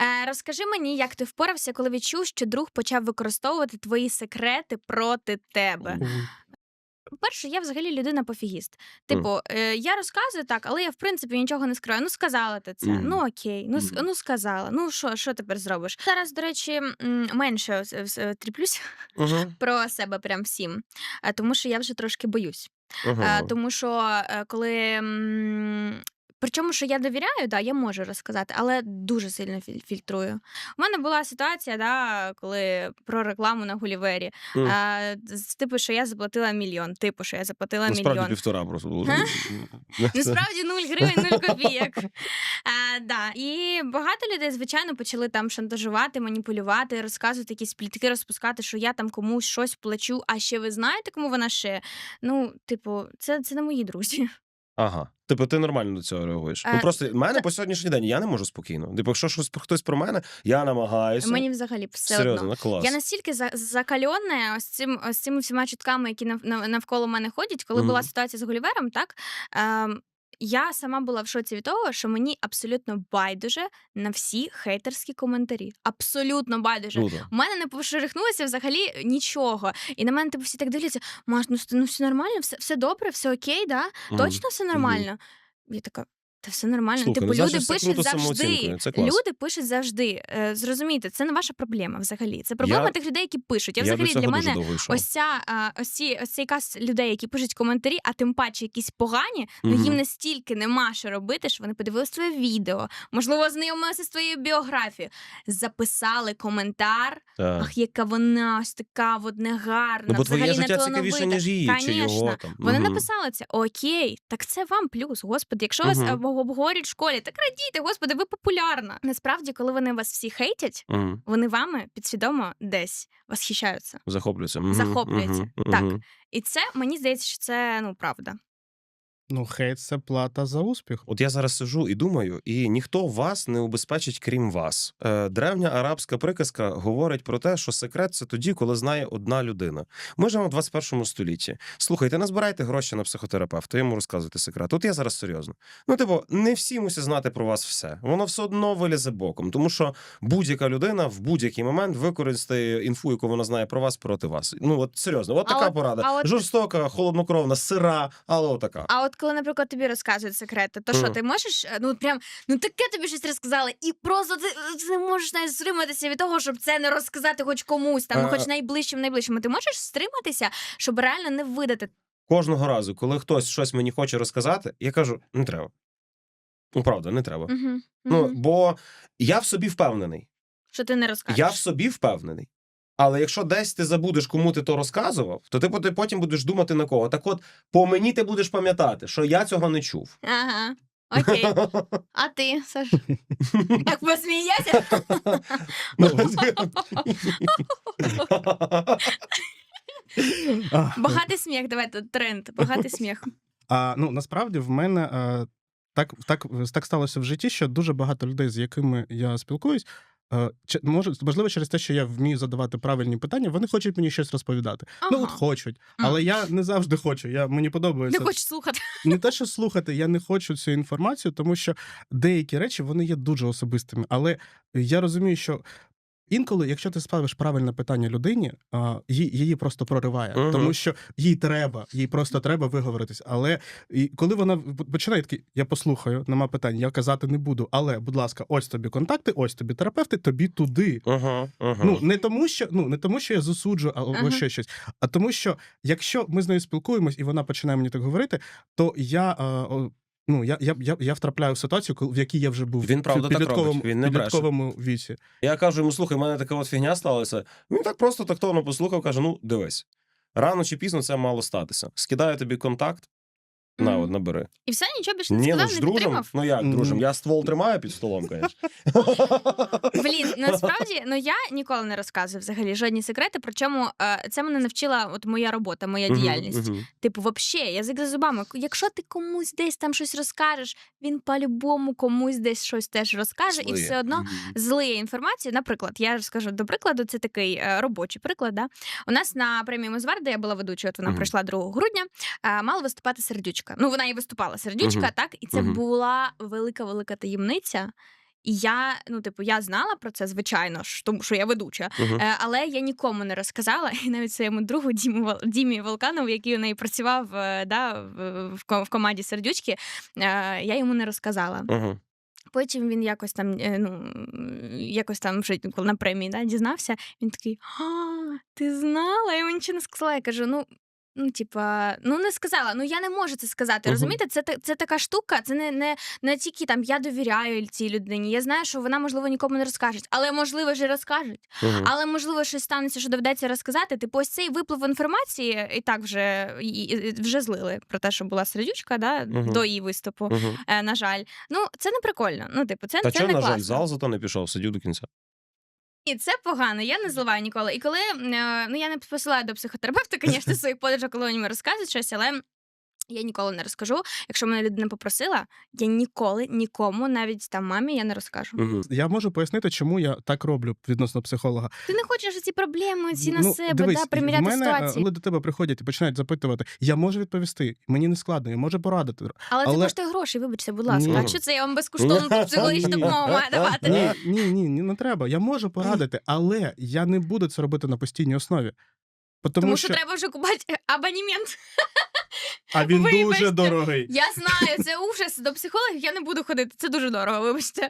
Е, розкажи мені, як ти впорався, коли відчув, що друг почав використовувати твої секрети проти тебе. Перше, я взагалі людина пофігіст. Типу, е, я розказую так, але я в принципі нічого не скриваю. Ну сказала ти це. Ну окей, ну, ну сказала. Ну що, що тепер зробиш? Зараз, до речі, менше е, тріплюсь про себе прям всім, тому що я вже трошки боюсь. Мгм. Тому що коли. Причому, що я довіряю, да, я можу розказати, але дуже сильно філь- фільтрую. У мене була ситуація, да, коли про рекламу на Гулівері. Мгм. А, типу, що я заплатила мільйон. Типу, що я заплатила Насправді мільйон. півтора просто було. Насправді нуль гривень, нуль копійок. А, да. І багато людей, звичайно, почали там шантажувати, маніпулювати, розказувати якісь плітки, розпускати, що я там комусь щось плачу. А ще ви знаєте, кому вона ще? Ну, типу, це, це не мої друзі. Ага. Типу, ти нормально до цього реагуєш. А... Ну просто в мене по сьогоднішній день я не можу спокійно. Типу, якщо щось хтось про мене, я намагаюся. Мені взагалі все Серйозно, одно. клас. Я настільки за- закальонна ось цим ось цими всіма чутками, які нав, нав- навколо мене ходять. Коли була ситуація з Гулівером, так ем, я сама була в шоці від того, що мені абсолютно байдуже на всі хейтерські коментарі. Абсолютно байдуже. Круто. У мене не пошерихнулося взагалі нічого. І на мене типу всі так дивляться: Маш, ну, ну все нормально, все, все добре, все окей, да? Точно все нормально. Я така. Та все нормально. Слухай, типу, ну, люди пишуть круто завжди. самооцінкою, це клас. Люди пишуть завжди. Е, зрозумійте, це не ваша проблема взагалі. Це проблема Я- тих людей, які пишуть. Я, Я до взагалі цього для дуже мене довго йшов. ось ця а, ось ці ось цей каст людей, які пишуть коментарі, а тим паче якісь погані. Ну Мгм. їм настільки нема що робити, що вони подивилися твоє відео, можливо, ознайомилися з твоєю біографією, записали коментар. Так. Ах, яка вона ось така от негарна. Ну, бо твоє взагалі життя цікавіше, ніж її, чи його там. Вони Мгм. написали це. Окей, так це вам плюс. Господи, якщо вас Мгм. Або обговорюють в школі, так радійте, господи, ви популярна. Насправді, коли вони вас всі хейтять, угу. вони вами підсвідомо десь восхищаються. Захоплюються. Захоплюються. Угу. Так. І це мені здається, що це ну правда. Ну, хейт це плата за успіх. От я зараз сижу і думаю, і ніхто вас не убезпечить, крім вас. Е, древня арабська приказка говорить про те, що секрет це тоді, коли знає одна людина. Ми живемо в 21 столітті. Слухайте, не збирайте гроші на психотерапевта, йому розказуйте секрет. От я зараз серйозно. Ну, типу, не всі мусять знати про вас все. Воно все одно вилізе боком, тому що будь-яка людина в будь-який момент використає інфу, яку вона знає про вас проти вас. Ну от серйозно, от А така от- порада. а от- Жорстока, холоднокровна, сира, але отака. А от коли, наприклад, тобі розказують секрети, то що ти можеш е, ну прям ну таке тобі щось розказали, і просто ти, ти не можеш навіть стриматися від того, щоб це не розказати хоч комусь, там, ну, Е, хоч найближчим, найближчим. Ти можеш стриматися, щоб реально не видати Кожного разу, коли хтось щось мені хоче розказати, я кажу: не треба. Ну, правда, не треба. Угу. Ну, бо я в собі впевнений. що ти не розкажеш. Я в собі впевнений. Але якщо десь ти забудеш, кому ти то розказував, то ти потім будеш думати на кого. Так от, по мені ти будеш пам'ятати, що я цього не чув. Ага. Окей. А ти, Саш? Як посміявся? Ну, Багатий сміх, давай тут тренд, багатий сміх. А, ну насправді в мене е, так, так, так сталося в житті, що дуже багато людей, з якими я спілкуюсь, можливо, через те, що я вмію задавати правильні питання, вони хочуть мені щось розповідати. Ну, от хочуть, але я не завжди хочу. Я, мені Не подобається слухати. не те, що слухати, я не хочу цю інформацію, тому що деякі речі вони є дуже особистими. Але я розумію, що. Інколи, якщо ти ставиш правильне питання людині, а, її, її просто прориває, Мгм. тому що їй треба, їй просто треба виговоритись. Але і коли вона починає такий, я послухаю, нема питань, я казати не буду. Але, будь ласка, ось тобі контакти, ось тобі терапевти, тобі туди. Ага, ага. Ну не тому, що ну не тому, що я засуджу або ще щось, а тому, що якщо ми з нею спілкуємось і вона починає мені так говорити, то я. Ну, я, я, я, я втрапляю в ситуацію, в якій я вже був Він, правда, в підлітковому, він не підлітковому віці. Я кажу йому, слухай, в мене така от фігня сталася. Він так просто тактовно послухав, каже: ну, дивись, рано чи пізно це мало статися. Скидаю тобі контакт. На, от набери. І все, нічого більше не Ні, ну сказав, ж не дружим. підтримав. Ну як, Мгм. дружим? Я ствол тримаю під столом, звісно. Блін, насправді, ну я ніколи не розказую взагалі жодні секрети. Причому е, це мене навчила от моя робота, моя діяльність. Типу, вообще, язик за зубами. Якщо ти комусь десь там щось розкажеш, він по-любому комусь десь щось теж розкаже, і все одно злиє інформацію. Наприклад, я розкажу до прикладу, це такий е, робочий приклад. Да? У нас на премії Мозвар, де я була ведучою, от вона Мгм. прийшла 2 грудня, е, мала виступати сердючка. Ну, вона і виступала сердючка, Мгм. так, і це Мгм. була велика велика таємниця. І я, ну, типу, я знала про це, звичайно ж, тому що я ведуча. Е, але я нікому не розказала, і навіть своєму другу Діму Вол- Дімі Волканову, який у неї працював е, да, в, в команді сердючки, е, я йому не розказала. Мгм. Потім він якось там, ну якось там вже на премії да, дізнався. Він такий: А, ти знала? Я йому нічого не сказала. Я кажу: ну. Ну, типа, ну не сказала. Ну я не можу це сказати. Мгм. Розумієте, це це така штука. Це не, не, не тільки там я довіряю цій людині. Я знаю, що вона можливо нікому не розкаже, але можливо ж і розкажуть. Мгм. Але можливо щось станеться, що доведеться розказати. Типу, ось цей виплив інформації і так вже і, і- вже злили про те, що була сердючка, да, Мгм. до її виступу. Е, на жаль, ну це не прикольно. Ну, типу, це, Та це чого, не на жаль, зал зато не пішов, сидів до кінця. І це погано. Я не зливаю ніколи. І коли е, ну я не посилаю до психотерапевта, звісно, своїх подружок, коли вони мені розказують щось, але. Я ніколи не розкажу. Якщо мене людина попросила, я ніколи нікому, навіть там мамі, я не розкажу. Мгм. Я можу пояснити, чому я так роблю відносно психолога. Ти не хочеш ці проблеми ці на Ну, себе, дивись, да, приміряти мене, е, ситуації. Коли до тебе приходять і починають запитувати, я можу відповісти, мені не складно, я можу порадити. Але, це коштує гроші, вибачте, будь ласка. Ні. А що це я вам безкоштовну психологічну допомогу маю давати? Ні, ні, ні, не треба. Я можу порадити, але я не буду це робити на постійній основі. Тому, Тому що треба вже купати абонемент. а він Вибачте. дуже дорогий. Я знаю, це ужас до психологів. Я не буду ходити. Це дуже дорого, вибачте.